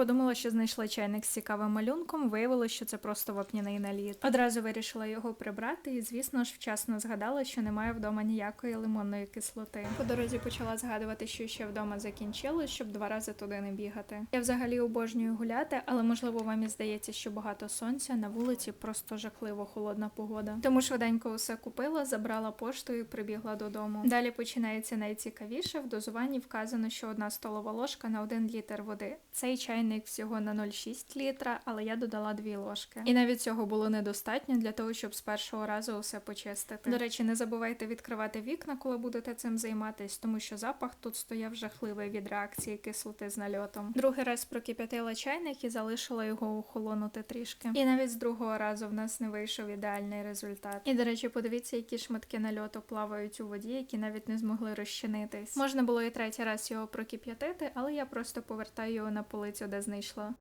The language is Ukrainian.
подумала, що знайшла чайник з цікавим малюнком, виявилося, що це просто вапняний наліт. Одразу вирішила його прибрати, і звісно ж вчасно згадала, що немає вдома ніякої лимонної кислоти. По дорозі почала згадувати, що ще вдома закінчилось, щоб два рази туди не бігати. Я взагалі обожнюю гуляти, але можливо вам і здається, що багато сонця на вулиці просто жахливо холодна погода. Тому швиденько усе купила, забрала пошту і прибігла додому. Далі починається найцікавіше. В дозуванні вказано, що одна столова ложка на 1 літр води. Цей чайник всього на 0,6 літра, але я додала 2 ложки. І навіть цього було недостатньо для того, щоб з першого разу усе почистити. До речі, не забувайте відкривати вікна, коли будете цим займатись, тому що запах тут стояв жахливий від реакції кислоти з нальотом. Другий раз прокип'ятила чайник і залишила його охолонути трішки. І навіть з другого разу в нас не вийшов ідеальний результат. І до речі, подивіться, які шматки нальоту плавають у воді, які навіть не змогли розчинитись. Можна було і третій раз його прокип'ятити, але я просто повертаю його на полицю, де знайшла.